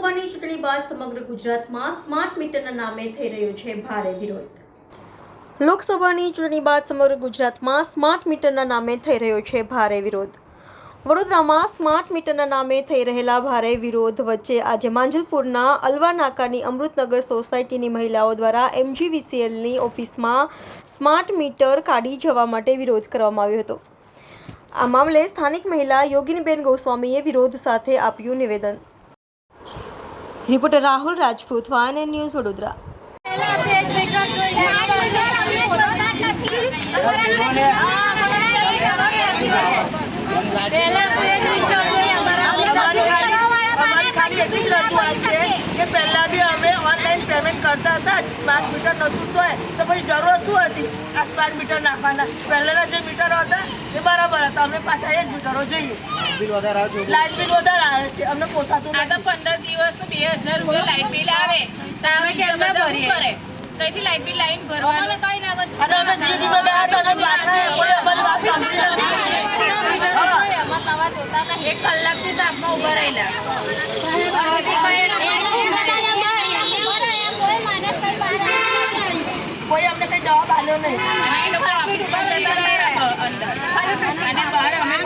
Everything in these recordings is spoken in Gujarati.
લોકસભાની ચૂંટણી બાદ સમગ્ર ગુજરાતમાં સ્માર્ટ મીટરના નામે થઈ રહ્યો છે ભારે વિરોધ. લોકસભાની ચૂંટણી બાદ સમગ્ર ગુજરાતમાં સ્માર્ટ મીટરના નામે થઈ રહ્યો છે ભારે વિરોધ. વડોદરામાં સ્માર્ટ મીટરના નામે થઈ રહેલા ભારે વિરોધ વચ્ચે આજે માંજલપુરના અલવા નાકાની અમૃતનગર સોસાયટીની મહિલાઓ દ્વારા એમજીવીસીએલની ઓફિસમાં સ્માર્ટ મીટર કાઢી જવા માટે વિરોધ કરવામાં આવ્યો હતો. આ મામલે સ્થાનિક મહિલા યોગીનીબેન ગોસ્વામીએ વિરોધ સાથે આપ્યું નિવેદન. રિપોર્ટર રાહુલ રાજપૂત વાન ન્યૂઝ વડોદરા. પહેલા બે જ મીટર જોઈએ. અમને જોતા જ નથી. પહેલા બે જ મીટર જોઈએ. અમારા અમારી ખાલી કરાવવાળા અમારી ખાલી એટલી જ રજૂઆત છે કે પહેલાં બી અમે ઓનલાઈન પેમેન્ટ કરતા હતા સ્માર્ટ મીટર નહોતું તો તો પછી જરૂર શું હતી? આ સ્માર્ટ મીટર નાખવાના. પહેલાંના જે મીટરો હતા એ બરાબર હતા. અમે પાછા એ જ મીટરો જોઈએ. લાઇટ બિલ વધારે આવે છે. અમને પોસાતું આ તો પંદર દિવસનું બે હજાર રૂપિયા લાઇટ બિલ આવે. તો અમે કેમ ના ભરીએ? કઈથી લાઇટ બિલ લાઈન ભરવાનું. અને અમે જે બી બધા હતા ને પાછા કોઈ અમારી વાત સાંભળી નથી. એક કલાકથી તાપમાં ઊભા રહેલા અમને કંઈ જવાબ નહીં એ લોકો ઓફિસ પર જતા રહ્યા અંદર. અને બહાર અમે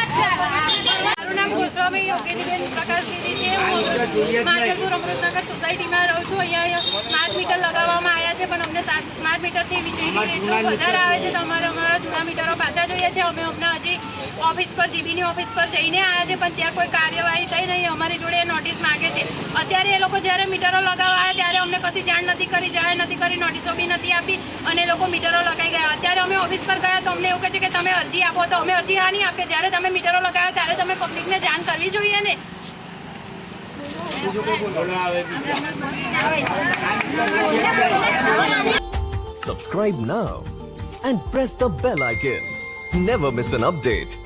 મારું નામ ગોસ્વામી યોગેનીબેન પ્રકાશગીરી છે. હું માંજલપુર અમૃતનગર સોસાયટીમાં રહું છું. અહીંયા સ્માર્ટ મીટર લગાવવામાં આવ્યા છે પણ અમને સ્માર્ટ મીટરથી વીજળી બિલ વધારે આવે છે તો અમારે અમારા જૂના મીટરો પાછા જોઈએ છે. અમે અમને હજી ઓફિસ પર જીબીની ઓફિસ પર જઈને આવ્યા છે પણ ત્યાં કોઈ કાર્યવાહી થઈ નહીં. અમારી જોડે નોટિસ માગે છે. અત્યારે એ લોકો જ્યારે મીટરો લગાવવા આવ્યા ત્યારે અમને કશી જાણ નથી કરી જાહેર નથી કરી નોટિસો બી નથી આપી અને એ લોકો મીટરો લગાવી ગયા. અત્યારે અમે ઓફિસ પર ગયા તો અમને એવું કહે છે કે તમે અરજી આપો, તો અમે અરજી હા નહીં આપીએ જ્યારે તમે મીટરો લગાવ્યા, ત્યારે તમે પબ્લિકને જાણ કરવી જોઈએ ને Subscribe now and press the bell icon. Never miss an update.